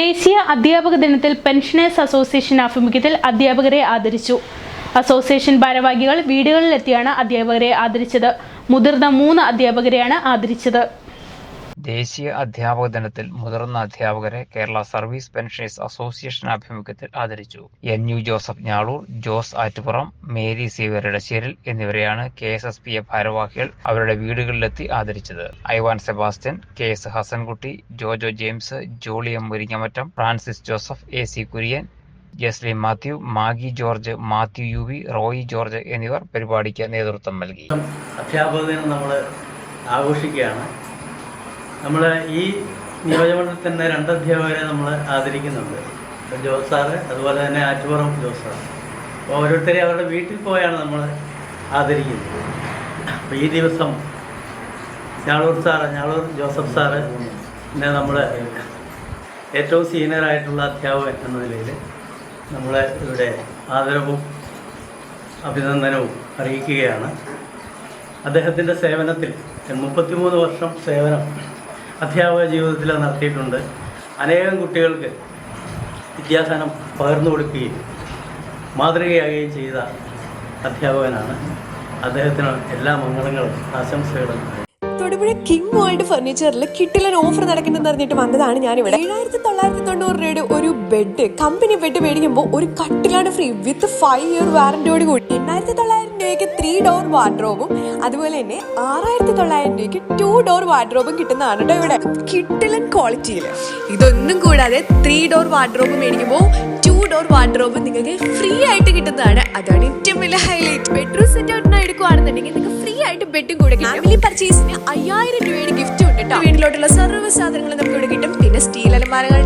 ദേശീയ അധ്യാപക ദിനത്തിൽ പെൻഷനേഴ്സ് അസോസിയേഷൻ ആഭിമുഖ്യത്തിൽ അധ്യാപകരെ ആദരിച്ചു. അസോസിയേഷൻ ഭാരവാഹികൾ വീടുകളിലെത്തിയാണ് അധ്യാപകരെ ആദരിച്ചത്. മുതിർന്ന മൂന്ന് അധ്യാപകരെയാണ് ആദരിച്ചത്. ദേശീയ അധ്യാപക ദിനത്തിൽ മുതിർന്ന അധ്യാപകരെ കേരള സർവീസ് പെൻഷനേഴ്സ് അസോസിയേഷൻ ആഭിമുഖ്യത്തിൽ ആദരിച്ചു. എൻ. യു. ജോസഫ് ഞാളൂർ ജോസ് ആറ്റുപുറം മേരി സേവ്യർ ഇടശ്ശേരിൽ എന്നിവരെയാണ് K S S P A ഭാരവാഹികൾ അവരുടെ വീടുകളിലെത്തി ആദരിച്ചത്. Ivan Sebastian K S Hasankutty Jojo James Jolly M. Muringamattam Francis Joseph A. C. Kurian Jaslin Mathew Maggie George Mathew U V Roy George എന്നിവർ പരിപാടിക്ക് നേതൃത്വം നൽകി. അധ്യാപക ദിനം നമ്മൾ ആഘോഷിക്കുകയാണ്. നമ്മൾ ഈ നിയോജകമണ്ഡലത്തിൽ തന്നെ രണ്ട് അധ്യാപകരെ നമ്മൾ ആദരിക്കുന്നുണ്ട് ജോസ് സാറ് അതുപോലെ തന്നെ ആറ്റുപുറം ജോസ് സാർ അപ്പോൾ ഓരോരുത്തരെ അവരുടെ വീട്ടിൽ പോയാണ് നമ്മൾ ആദരിക്കുന്നത്. അപ്പോൾ ഈ ദിവസം ഞാളൂർ സാറ് ഞാളൂർ ജോസഫ് സാറ് പിന്നെ നമ്മൾ ഏറ്റവും സീനിയറായിട്ടുള്ള അധ്യാപകൻ എന്ന നിലയിൽ നമ്മൾ ഇവിടെ ആദരവും അഭിനന്ദനവും അറിയിക്കുകയാണ്. അദ്ദേഹത്തിന്റെ സേവനത്തിൽ മുപ്പത്തിമൂന്ന് വർഷം സേവനം അധ്യാപക ജീവിതത്തിൽ നടത്തിയിട്ടുണ്ട്. അനേകം കുട്ടികൾക്ക് വിദ്യാസനം പകർന്നു കൊടുക്കുകയും മാതൃകയാകുകയും ചെയ്ത അധ്യാപകനാണ്. അദ്ദേഹത്തിന് എല്ലാ മംഗളങ്ങളും ആശംസകളും. തൊടുപുഴ കിങ് വേൾഡ് ഫർണിച്ചറിൽ കിട്ടിലൊരു ഓഫർ നടക്കുന്നെന്ന് അറിഞ്ഞിട്ട് വന്നതാണ് ഞാനിവിടെ. ഏഴായിരത്തി തൊള്ളായിരത്തി തൊണ്ണൂറ് രൂപയുടെ ഒരു ബെഡ് കമ്പനി ബെഡ് മേടിക്കുമ്പോൾ ഒരു കട്ടിലാണ് ഫ്രീ വിത്ത് ഫൈവ് ഇയർ വാറന്റിയോട് കൂടി. എണ്ണായിരത്തി തൊള്ളായിരം രൂപയ്ക്ക് ത്രീ ഡോർ വാർഡ്രോബും അതുപോലെ തന്നെ ആറായിരത്തി തൊള്ളായിരം രൂപയ്ക്ക് ടു ഡോർ വാർഡ്രോബും കിട്ടുന്നതാണ് കേട്ടോ ഇവിടെ. കിട്ടിലൻ ക്വാളിറ്റിയിൽ ഇതൊന്നും കൂടാതെ ത്രീ ഡോർ വാർഡ്രോബ് മേടിക്കുമ്പോൾ ടു ഡോർ വാർഡ്രോബ് നിങ്ങൾക്ക് ഫ്രീ ആയിട്ട് കിട്ടുന്നതാണ്. അതാണ് ഏറ്റവും വലിയ ഹൈലൈറ്റ് ബെഡ്റൂം സെറ്റ് ഔട്ടിന് എടുക്കുകയാണെന്നുണ്ടെങ്കിൽ നിങ്ങൾക്ക് ഫ്രീ ആയിട്ട് ബെഡും കൂടെ ഫാമിലി പർച്ചേസിന് അയ്യായിരം രൂപയുടെ ഗിഫ്റ്റ് ഉണ്ട് കേട്ടോ വീട്ടിലോട്ടുള്ള സർവ സാധനങ്ങളും നമുക്ക്